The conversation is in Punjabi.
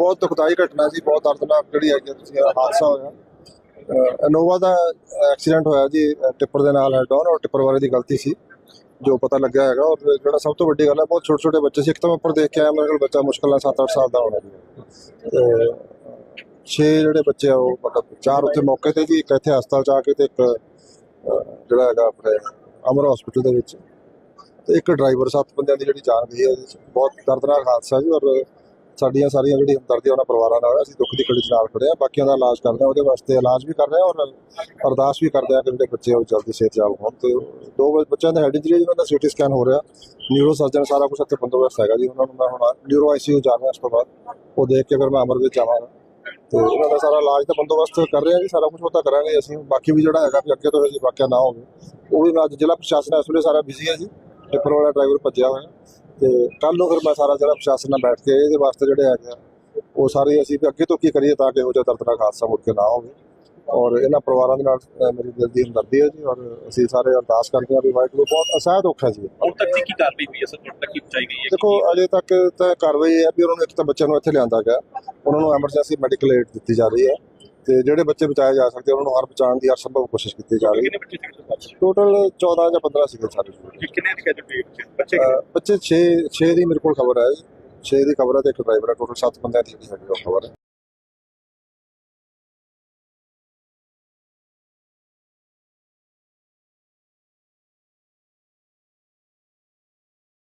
ਬਹੁਤ ਦੁਖਦਾਈ ਘਟਨਾ ਸੀ ਬਹੁਤ ਦਰਦਨਾਕ ਜਿਹੜੀ ਹੈਗੀ ਆ ਤੁਸੀਂ ਹਾਦਸਾ ਹੋਇਆ। ਇਨੋਵਾ ਦਾ ਐਕਸੀਡੈਂਟ ਹੋਇਆ ਜੀ ਟਿੱਪਰ ਦੇ ਨਾਲ ਹੈਡ ਔਨ ਔਰ ਟਿੱਪਰ ਵਾਲੇ ਦੀ ਗਲਤੀ ਸੀ, ਜੋ ਪਤਾ ਲੱਗਿਆ ਹੈਗਾ। ਔਰ ਜਿਹੜਾ ਸਭ ਤੋਂ ਵੱਡੀ ਗੱਲ ਹੈ ਬਹੁਤ ਛੋਟੇ ਛੋਟੇ ਬੱਚੇ ਸੀ, ਇੱਕ ਤਾਂ ਉੱਪਰ ਦੇਖ ਕੇ ਆਇਆ, ਮੇਰੇ ਕੋਲ ਬੱਚਾ ਮੁਸ਼ਕਲ ਨਾਲ 7-8 ਸਾਲ ਦਾ ਹੋਣਾ ਜੀ। ਤੇ ਛੇ ਜਿਹੜੇ ਬੱਚੇ ਆ, ਉਹ ਮਤਲਬ ਚਾਰ ਉੱਥੇ ਮੌਕੇ ਤੇ ਜੀ, ਇੱਕ ਇੱਥੇ ਹਸਪਤਾਲ ਚ ਆ ਕੇ ਤੇ ਇੱਕ ਜਿਹੜਾ ਹੈਗਾ ਆਪਣੇ ਅਮਰ ਹਸਪੀਟਲ ਦੇ ਵਿੱਚ। ਤੇ ਇੱਕ ਡਰਾਈਵਰ, ਸੱਤ ਬੰਦਿਆਂ ਦੀ ਜਿਹੜੀ ਜਾਨ ਗਈ ਹੈ ਇਹਦੇ 'ਚ। ਬਹੁਤ ਦਰਦਨਾਕ ਹਾਦਸਾ ਜੀ ਔਰ ਸਾਡੀਆਂ ਸਾਰੀਆਂ ਜਿਹੜੀ ਹਮਦਰਦੀਆਂ ਉਹਨਾਂ ਪਰਿਵਾਰਾਂ ਨਾਲ, ਅਸੀਂ ਦੁੱਖ ਦੀ ਘੜੀ 'ਚ ਨਾਲ ਖੜੇ ਆ ਬਾਕੀਆਂ ਦਾ ਇਲਾਜ ਕਰ ਰਹੇ ਆ ਉਹਦੇ ਵਾਸਤੇ ਇਲਾਜ ਵੀ ਕਰ ਰਹੇ ਆ ਔਰ ਅਰਦਾਸ ਵੀ ਕਰਦੇ ਆ ਕਿ ਜਿਹੜੇ ਬੱਚੇ ਆ ਉਹ ਜਲਦੀ ਸਿਹਤਯਾਬ ਹੋਣ। ਤੇ ਦੋ ਬੱਚਿਆਂ ਦਾ ਹੈਡ ਇੰਜਰੀ ਜਿਹਨਾਂ ਦਾ ਸੀਟੀ ਸਕੈਨ ਹੋ ਰਿਹਾ ਨਿਊਰੋ ਸਰਜਨ ਸਾਰਾ ਕੁਝ ਇੱਥੇ ਬੰਦੋਬਸਤ ਹੈਗਾ ਜੀ, ਉਹਨਾਂ ਨੂੰ ਮੈਂ ਹੁਣ ਨਿਊਰੋ ਆਈਸੀਯੂ ਜਾ ਰਿਹਾ ਇਸ ਤੋਂ ਬਾਅਦ, ਉਹ ਦੇਖ ਕੇ ਫਿਰ ਮੈਂ ਅਮਰ ਵਿੱਚ ਜਾਵਾਂਗਾ। ਤੇ ਉਹਨਾਂ ਦਾ ਸਾਰਾ ਇਲਾਜ ਦਾ ਬੰਦੋਬਸਤ ਕਰ ਰਹੇ ਆ ਜੀ, ਸਾਰਾ ਕੁਝ ਉਹ ਤਾਂ ਕਰਾਂਗੇ ਅਸੀਂ, ਬਾਕੀ ਵੀ ਜਿਹੜਾ ਹੈਗਾ ਵੀ ਅੱਗੇ ਤੋਂ ਇਹ ਵਾਕਿਆ ਨਾ ਹੋਵੇ, ਉਹ ਵੀ ਮੈਂ ਅੱਜ ਜ਼ਿਲ੍ਹਾ ਪ੍ਰਸ਼ਾਸਨ ਇਸ ਵੇਲੇ ਸਾਰਾ ਬਿਜ਼ੀ ਹੈ ਜੀ, ਟਿੱਪਰ ਵਾਲਾ ਡਰਾਈਵਰ ਭੱਜਿਆ ਹੋਇਆ। ਤੇ ਕੱਲ ਨੂੰ ਫਿਰ ਮੈਂ ਸਾਰਾ ਜ਼ਿਲ੍ਹਾ ਪ੍ਰਸ਼ਾਸਨ ਨਾਲ ਬੈਠ ਕੇ ਇਹਦੇ ਵਾਸਤੇ ਜਿਹੜੇ ਹੈਗੇ ਆ ਉਹ ਸਾਰੇ ਅਸੀਂ ਵੀ ਅੱਗੇ ਤੋਂ ਕੀ ਕਰੀਏ ਤਾਂ ਕਿ ਇਹੋ ਜਿਹਾ ਦਰਦਨਾਕ ਹਾਦਸਾ ਮੁੜ ਕੇ ਨਾ ਹੋਵੇ। ਔਰ ਇਹਨਾਂ ਪਰਿਵਾਰਾਂ ਦੇ ਨਾਲ ਮੇਰੀ ਦਿਲ ਦੀ ਹਮਦਰਦੀ ਹੈ ਜੀ ਔਰ ਅਸੀਂ ਸਾਰੇ ਅਰਦਾਸ ਕਰਦੇ ਹਾਂ ਵੀ ਵਾਹਿਗੁਰੂ ਬਹੁਤ ਅਸਹਿ ਦੁੱਖ ਹੈ ਜੀ। ਹੁਣ ਤੱਕ ਕੀ ਕਾਰਵਾਈ ਹੋਈ ਹੈ? ਸਰ ਹੁਣ ਤੱਕ ਕੀ ਪਹੁੰਚਾਈ ਗਈ ਹੈ? ਦੇਖੋ ਅਜੇ ਤੱਕ ਤਾਂ ਕਾਰਵਾਈ ਇਹ ਹੈ ਵੀ ਉਹਨਾਂ ਨੂੰ ਇੱਕ ਤਾਂ ਬੱਚਿਆਂ ਨੂੰ ਇੱਥੇ ਲਿਆਂਦਾ ਗਿਆ। ਉਹਨਾਂ ਨੂੰ ਐਮਰਜੈਂਸੀ ਮੈਡੀਕਲ ਏਡ ਦਿੱਤੀ ਜਾ ਰਹੀ ਹੈ। ਤੇ ਜਿਹੜੇ ਬੱਚੇ ਬਚਾਏ ਜਾ ਸਕਦੇ ਉਹਨਾਂ ਨੂੰ ਹਰ ਬਚਾਉਣ ਦੀ ਹਰ ਸੰਭਵ ਕੋਸ਼ਿਸ਼ ਕੀਤੀ ਜਾ ਰਹੀ ਹੈ। ਟੋਟਲ 14 ਜਾਂ 15 ਸੀਗੇ ਸਾਰੇ ਕਿੰਨੇ ਦੀ ਕੈਜੂਅਲਟੀ ਬੱਚੇ ਬੱਚੇ 6 6 ਦੀ ਮੇਰੇ ਕੋਲ ਖਬਰ ਹੈ 6 ਦੀ ਖਬਰ ਹੈ ਤੇ ਇੱਕ ਡਰਾਈਵਰ ਹੈ ਟੋਟਲ 7 ਬੰਦਿਆਂ ਦੀ ਜਿਹੜੀ ਹੈਗੀ ਉਹ ਖਬਰ ਹੈ।